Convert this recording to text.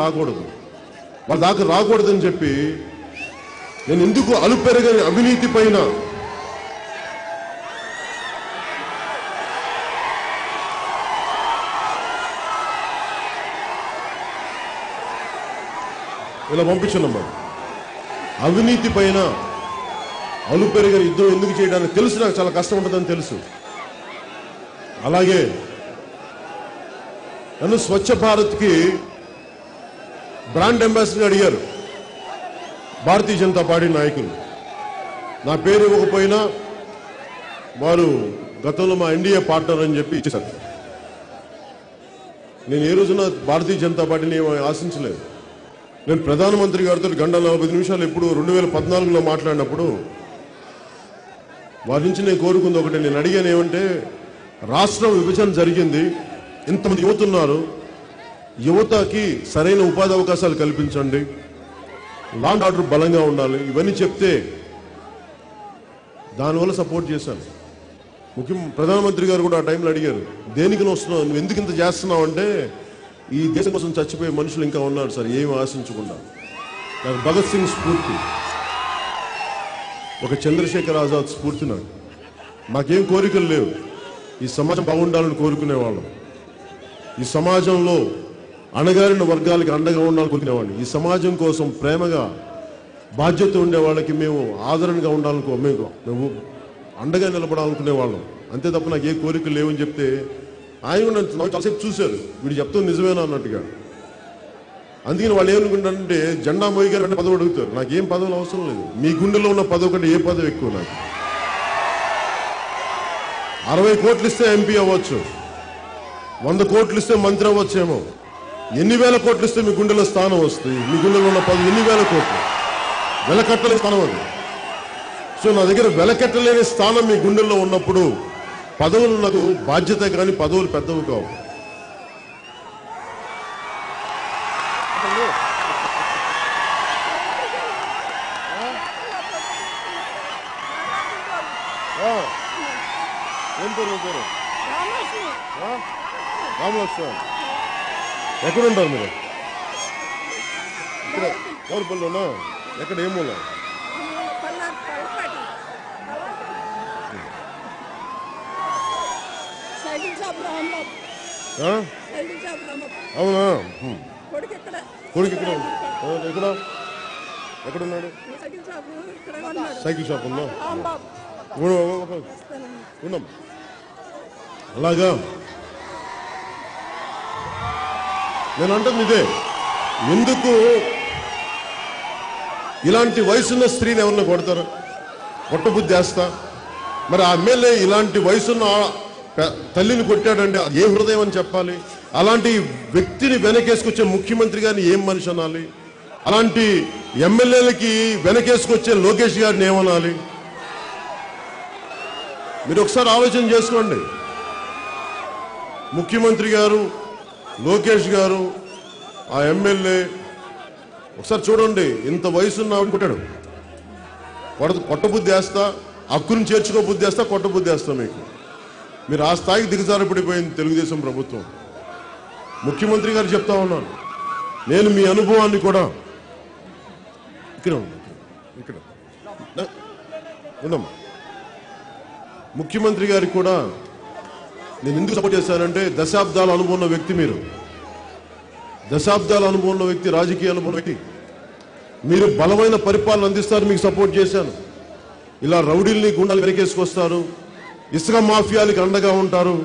రాకూడదు. వాళ్ళ దాకా రాకూడదని చెప్పి నేను ఎందుకు అలుపెరగని అవినీతి పైన ఇలా పంపించానమ్మా అవినీతి పైన అలుపెరగని యుద్ధం ఎందుకు చేయడానికి తెలుసు నాకు చాలా కష్టం ఉంటుందని తెలుసు. అలాగే నన్ను స్వచ్ఛ భారత్కి బ్రాండ్ అంబాసిడర్ అడిగారు. భారతీయ జనతా పార్టీ నాయకులు. నా పేరు ఇవ్వకపోయినా వారు గతంలో మా ఎన్డీఏ పార్ట్నర్ అని చెప్పి ఇచ్చేశారు. నేను ఏ రోజున భారతీయ జనతా పార్టీని ఏమీ ఆశించలేదు. నేను ప్రధానమంత్రి గారితో గంట నలభై నిమిషాలు ఎప్పుడు రెండు వేల పద్నాలుగులో మాట్లాడినప్పుడు వారి నుంచి నేను కోరుకుంది ఒకటి నేను అడిగాను ఏమంటే రాష్ట్రం విభజన జరిగింది ఇంతమంది యువతున్నారు యువతకి సరైన ఉపాధి అవకాశాలు కల్పించండి. లాండ్ ఆర్డర్ బలంగా ఉండాలి. ఇవన్నీ చెప్తే దానివల్ల సపోర్ట్ చేశాను. ముఖ్యం ప్రధానమంత్రి గారు కూడా ఆ టైంలో అడిగారు దేనికి నువ్వు వస్తున్నావు? నువ్వు ఎందుకు ఇంత చేస్తున్నావు? అంటే ఈ దేశం కోసం చచ్చిపోయే మనుషులు ఇంకా ఉన్నారు సార్ ఏమి ఆశించకుండా. నాకు భగత్ సింగ్ స్ఫూర్తి. ఒక చంద్రశేఖర్ ఆజాద్ స్ఫూర్తి నాకు. మాకేం కోరికలు లేవు. ఈ సమాజం బాగుండాలని కోరుకునేవాళ్ళం. ఈ సమాజంలో అణగారిన వర్గాలకి అండగా ఉండాలని కోరుకునేవాడిని. ఈ సమాజం కోసం ప్రేమగా బాధ్యత ఉండే వాళ్ళకి మేము ఆదరణగా ఉండాలనుకో మేము మేము అండగా నిలబడాలనుకునే వాళ్ళం అంతే తప్ప నాకు ఏ కోరికలు లేవని చెప్తే ఆయన కూడా నన్ను నాకు చాలాసేపు చూశారు. వీడు చెప్తుంది నిజమేనా అన్నట్టుగా. అందుకని వాళ్ళు ఏమనుకుంటారంటే జెండా మోయిగారు అంటే పదవి అడుగుతారు. నాకు ఏం పదవులు అవసరం లేదు. మీ గుండెలో ఉన్న పదవి కంటే ఏ పదవి ఎక్కువ నాకు? అరవై కోట్లు ఇస్తే ఎంపీ అవ్వచ్చు. వంద కోట్లు ఇస్తే మంత్రి అవ్వచ్చేమో. ఎన్ని వేల కోట్లు ఇస్తే మీ గుండెలో స్థానం వస్తుంది? మీ గుండెలో ఉన్న పదవి ఎన్ని వేల కోట్లు? వెలకట్టలేని స్థానం అది. సో నా దగ్గర వెలకట్టలేని స్థానం మీ గుండెల్లో ఉన్నప్పుడు పదవులు నాకు బాధ్యత కానీ పదవులు పెద్దవి కావు. ఏం పేరు మీ పేరు ఆ? రామలక్ష్మణ్ ఎక్కడ ఉంటారు మీరు? ఇక్కడ కోరుపల్లిలోనా ఎక్కడ ఏ మూల? అవునా. కొడుకు ఇక్కడ ఎక్కడ ఎక్కడ? ఉన్నాడు సైకిల్ షాప్ ఉందా? ఉన్నాం అలాగా. నేను అంటుంది ఇదే. ఎందుకు ఇలాంటి వయసున్న స్త్రీని ఎవరిని కొడతారు? కొట్టబుద్ధి వేస్తా మరి ఆ ఎమ్మెల్యే ఇలాంటి వయసున్న తల్లిని కొట్టాడండి అది ఏ హృదయం అని చెప్పాలి? అలాంటి వ్యక్తిని వెనకేసుకొచ్చే ముఖ్యమంత్రి గారిని ఏం మనిషి అనాలి? అలాంటి ఎమ్మెల్యేలకి వెనకేసుకొచ్చే లోకేష్ గారిని ఏమనాలి మీరు ఒకసారి ఆలోచన చేసుకోండి. ముఖ్యమంత్రి గారు లోకేష్ గారు ఆ ఎమ్మెల్యే ఒకసారి చూడండి ఇంత వయసున్న కొట్టాడు కొడ కొట్టబుద్ధి వేస్తా హక్కును చేర్చుకో బుద్ధి వేస్తా కొట్టబుద్ధి వేస్తా మీకు. మీరు ఆ స్థాయికి దిగజారపడిపోయింది తెలుగుదేశం ప్రభుత్వం. ముఖ్యమంత్రి గారు చెప్తా ఉన్నాను. నేను మీ అనుభవాన్ని కూడా ఇక్కడ ఇక్కడ ఉండమ్మా ముఖ్యమంత్రి గారికి కూడా నేను ఎందుకు సపోర్ట్ చేశానంటే దశాబ్దాల అనుభవం ఉన్న వ్యక్తి మీరు. దశాబ్దాల అనుభవం ఉన్న వ్యక్తి రాజకీయ అనుభవం వ్యక్తి. మీరు బలమైన పరిపాలన అందిస్తారు మీకు సపోర్ట్ చేశాను. ఇలా రౌడీల్ని గుండాలు వెనకేసుకొస్తారు ఇసుక మాఫియాలకి అండగా ఉంటారు.